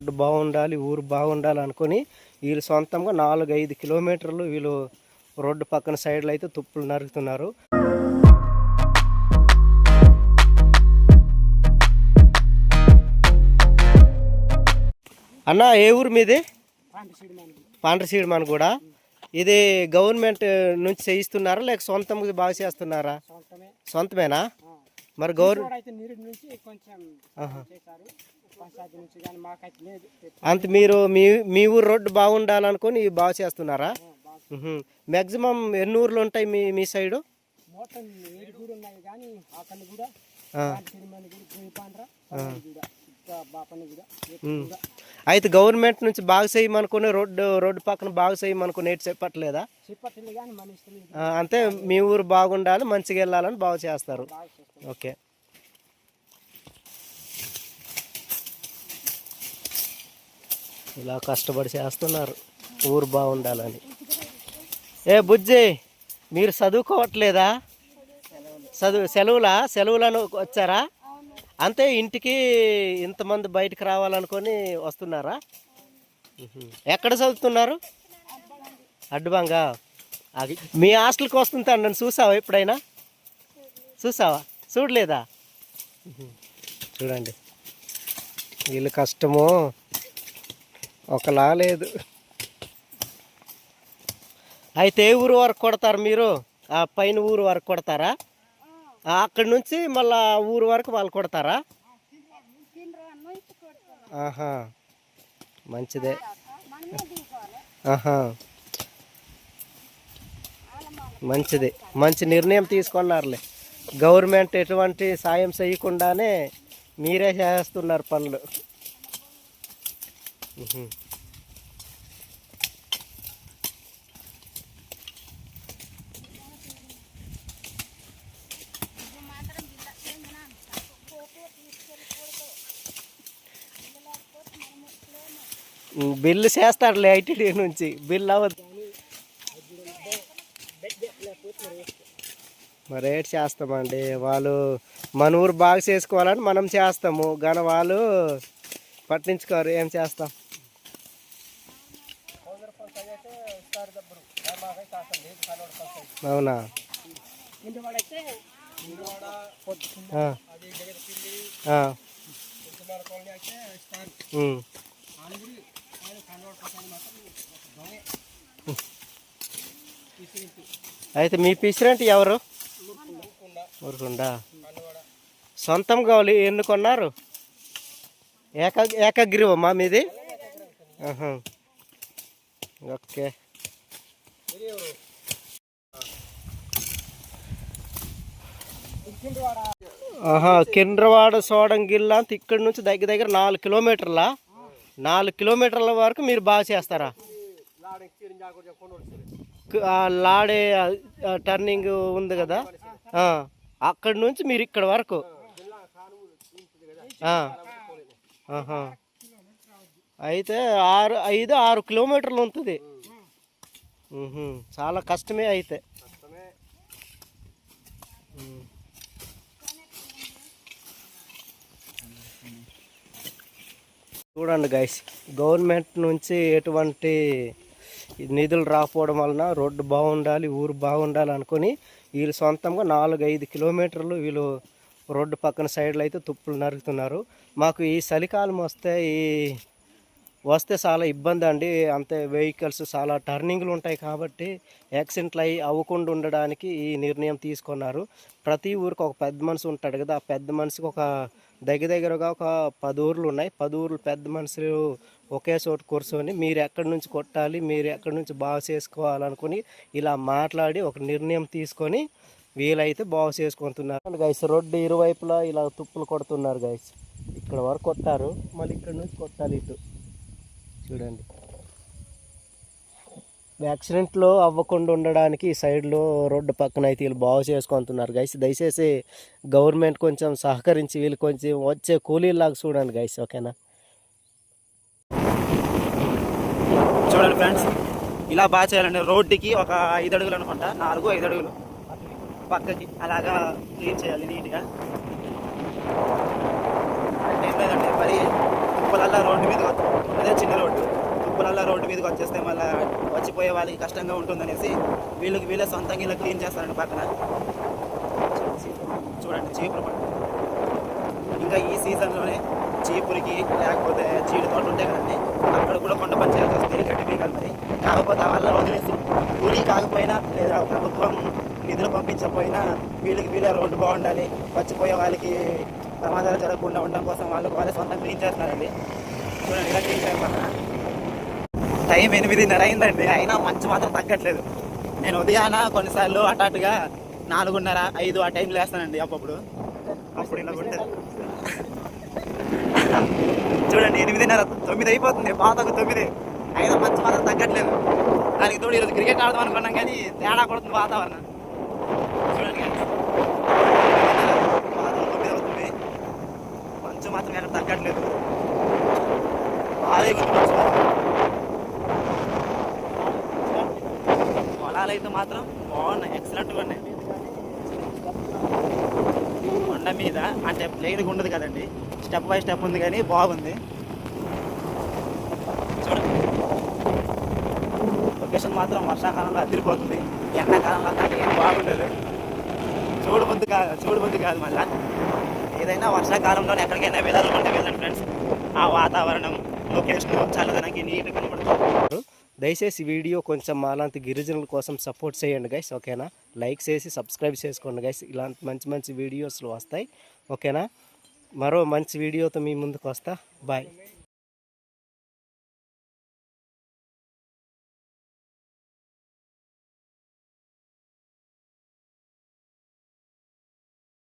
Road బాగుండాలి ఊరు బాగుండాలి అనుకొని వీళ్ళు సొంతంగా నాలుగు ఐదు కిలోమీటర్లు వీళ్ళు రోడ్డు పక్కన సైడ్లో అయితే తుప్పులు నరుకుతున్నారు. అన్న ఏ ఊరు మీది? పాండ్రసీడ్ మన కూడా ఇది గవర్నమెంట్ నుంచి చేయిస్తున్నారా లేక సొంతంగా బాగా చేస్తున్నారా? సొంతమే. సొంతమేనా? మరి గౌర్ పంచాయతీ నుంచి కానీ మాకైతే లేదు. అంత మీరు మీ మీ ఊరు రోడ్డు బాగుండాలనుకొని బాగా చేస్తున్నారా? మ్యాక్సిమం ఎన్ని ఊర్లు ఉంటాయి మీ మీ సైడు? ఉన్నాయి కానీ కూడా అయితే గవర్నమెంట్ నుంచి బాగా చేయమనుకుని రోడ్డు రోడ్డు పక్కన బాగా చేయమనుకుని ఏటి చెప్పట్లేదా? అంతే మీ ఊరు బాగుండాలి మంచిగా వెళ్ళాలని బాగా చేస్తారు. ఓకే. ఇలా కష్టపడి చేస్తున్నారు. ఊరు బాగుండాలని. ఏ బుజ్జి మీరు చదువుకోవట్లేదా? చదువు సెలవులా? సెలవులను వచ్చారా? అంతే ఇంటికి ఇంతమంది బయటకు రావాలనుకొని వస్తున్నారా? ఎక్కడ చదువుతున్నారు? అడ్డుబంగా అది మీ హాస్టల్కి వస్తుంది నన్ను చూసావా ఎప్పుడైనా? చూసావా? చూడలేదా? చూడండి. వీళ్ళు కష్టము ఒకలా లేదు. అయితే ఏ ఊరు వరకు కొడతారు మీరు? ఆ పైన ఊరు వరకు కొడతారా? అక్కడి నుంచి మళ్ళా ఊరు వరకు వాళ్ళు కొడతారా? ఆహా మంచిదే. ఆహా మంచిది. మంచి నిర్ణయం తీసుకున్నారులే. గవర్నమెంట్ ఎటువంటి సాయం చేయకుండానే మీరే చేస్తున్నారు పనులు. బిల్లు చేస్తాడు ఐటీడీ నుంచి. బిల్లు అవ్వదు. మరి రేట్ చేస్తామండి. వాళ్ళు మన ఊరు బాగా చేసుకోవాలని మనం చేస్తాము. కానీ వాళ్ళు పట్టించుకోరు. ఏం చేస్తాం? అవునా? అయితే మీ పిసిరెంట్ ఎవరు? ఊరుకుండా సొంతం కావాలి ఎన్ని కొన్నారు? ఏక ఏకగ్రీవమ్మా మీది? ఓకే. ఆహా కిండ్రవాడ సోడంగిల్ల అంత ఇక్కడి నుంచి దగ్గర దగ్గర నాలుగు కిలోమీటర్ల? నాలుగు కిలోమీటర్ల వరకు మీరు బాగా చేస్తారా? లాడే టర్నింగ్ ఉంది కదా? అక్కడి నుంచి మీరు ఇక్కడ వరకు? అయితే ఆరు ఐదు ఆరు కిలోమీటర్లు ఉంటుంది. చాలా కష్టమే అయితే. చూడండి గైస్ గవర్నమెంట్ నుంచి ఎటువంటి నిధులు రాకపోవడం వలన రోడ్డు బాగుండాలి ఊరు బాగుండాలి అనుకొని వీళ్ళు సొంతంగా నాలుగు ఐదు కిలోమీటర్లు వీళ్ళు రోడ్డు పక్కన సైడ్లో అయితే తుప్పులు నరుకుతున్నారు. మాకు ఈ చలికాలం వస్తే ఈ వస్తే చాలా ఇబ్బంది అండి. అంతే వెహికల్స్ చాలా టర్నింగ్లు ఉంటాయి కాబట్టి యాక్సిడెంట్లు అయ్యి అవ్వకుండా ఉండడానికి ఈ నిర్ణయం తీసుకున్నారు. ప్రతి ఊరికి ఒక పెద్ద మనిషి ఉంటాడు కదా ఆ పెద్ద మనిషికి ఒక దగ్గర దగ్గరగా ఒక పది ఊర్లు ఉన్నాయి. పది ఊర్లు పెద్ద మనుషులు ఒకే చోట కూర్చొని మీరు ఎక్కడి నుంచి కొట్టాలి మీరు ఎక్కడి నుంచి బాగు చేసుకోవాలనుకుని ఇలా మాట్లాడి ఒక నిర్ణయం తీసుకొని వీలైతే బాగు చేసుకుంటున్నారు. గైస్ రోడ్డు ఇరువైపులా ఇలా తుప్పులు కొడుతున్నారు గైస్ ఇక్కడ వరకు కొట్టారు మళ్ళీ ఇక్కడ నుంచి కొట్టాలి ఇటు. చూడండి. యాక్సిడెంట్లో అవ్వకుండా ఉండడానికి ఈ సైడ్లో రోడ్డు పక్కన అయితే వీళ్ళు బాగు చేసుకుంటున్నారు. గైస్ దయచేసి గవర్నమెంట్ కొంచెం సహకరించి వీళ్ళు కొంచెం వచ్చే కూలీలాగా చూడండి గైస్ ఓకేనా? చూడండి ఫ్రెండ్స్ ఇలా బాగా చేయాలండి రోడ్డుకి ఒక ఐదు అడుగులు అనుకుంటా. నాలుగు ఐదు అడుగులు పక్కకి అలాగా క్లీన్ చేయాలి నీట్గా. ఏం లేదండి మరి ఉప్పలల్లా రోడ్డు మీద వచ్చి అదే చిన్న రోడ్డు తుప్పలల్లా రోడ్డు మీదకి వచ్చేస్తే మళ్ళీ వచ్చిపోయే వాళ్ళకి కష్టంగా ఉంటుందనేసి వీళ్ళకి వీళ్ళే సొంతంగా ఇలా క్లీన్ చేస్తారండి పక్కన. చూడండి చీపురు ఇంకా ఈ సీజన్లోనే చీపురికి లేకపోతే చీడు తోట ఉంటాయి కదండి అక్కడ కూడా కొండ పంచాయతీ వస్తే గడ్డి పీకలు మరి. కాకపోతే వాళ్ళ వదిలేసి కూలీ కాకపోయినా లేదా ప్రభుత్వం నిధులు పంపించకపోయినా వీళ్ళకి వీళ్ళ రోడ్డు బాగుండాలి వచ్చిపోయే వాళ్ళకి ప్రమాదాలు జరగకుండా ఉండడం కోసం వాళ్ళు వాళ్ళే సొంతం క్లీన్ చేస్తున్నారండి. చూడండి ఇలా క్లీన్ చేయాలి పక్కన. టైం ఎనిమిదిన్నర అయిందండి అయినా మంచు మాత్రం తగ్గట్లేదు. నేను ఉదయాన కొన్నిసార్లు అటాటుగా నాలుగున్నర ఐదు ఆ టైంలో వేస్తానండి అప్పుడు అప్పుడు ఇలా ఉంటుంది చూడండి ఎనిమిదిన్నర తొమ్మిది అయిపోతుంది. పాతకు తొమ్మిది. అయినా మంచు మాత్రం తగ్గట్లేదు. దానికి తోడు ఈరోజు క్రికెట్ ఆడదాం అనుకున్నాం కానీ తేడా కొడుతుంది వాతావరణం. చూడండి తొమ్మిది అవుతుంది. మంచు మాత్రం ఎక్కడ తగ్గట్లేదు. బాగా ఉంది అయితే మాత్రం బాగున్నాయి. ఎక్సలెంట్గా ఉన్నాయి. కొండ మీద అంటే ప్లేన్గా ఉండదు కదండి. స్టెప్ బై స్టెప్ ఉంది కానీ బాగుంది. చూడండి. లొకేషన్ మాత్రం వర్షాకాలంలో అదిరిపోతుంది. ఎండాకాలంలో అంతా ఏం బాగుండదు. చూడబుద్ది కాదు చూడబుద్ది కాదు మళ్ళా. ఏదైనా వర్షాకాలంలోనే ఎక్కడికైనా వెళ్ళాలనుకుంటే వెళ్ళండి ఫ్రెండ్స్ ఆ వాతావరణం లొకేషన్ చల్లదనానికి నీట్గా కనబడుతుంది. దయచేసి వీడియో కొంచెం మాలాంటి గిరిజనుల కోసం సపోర్ట్ చేయండి గైస్ ఓకేనా లైక్ చేసి సబ్స్క్రైబ్ చేసుకోండి గైస్ ఇలాంటి మంచి మంచి వీడియోస్లు వస్తాయి ఓకేనా మరో మంచి వీడియోతో మీ ముందుకు వస్తా. బాయ్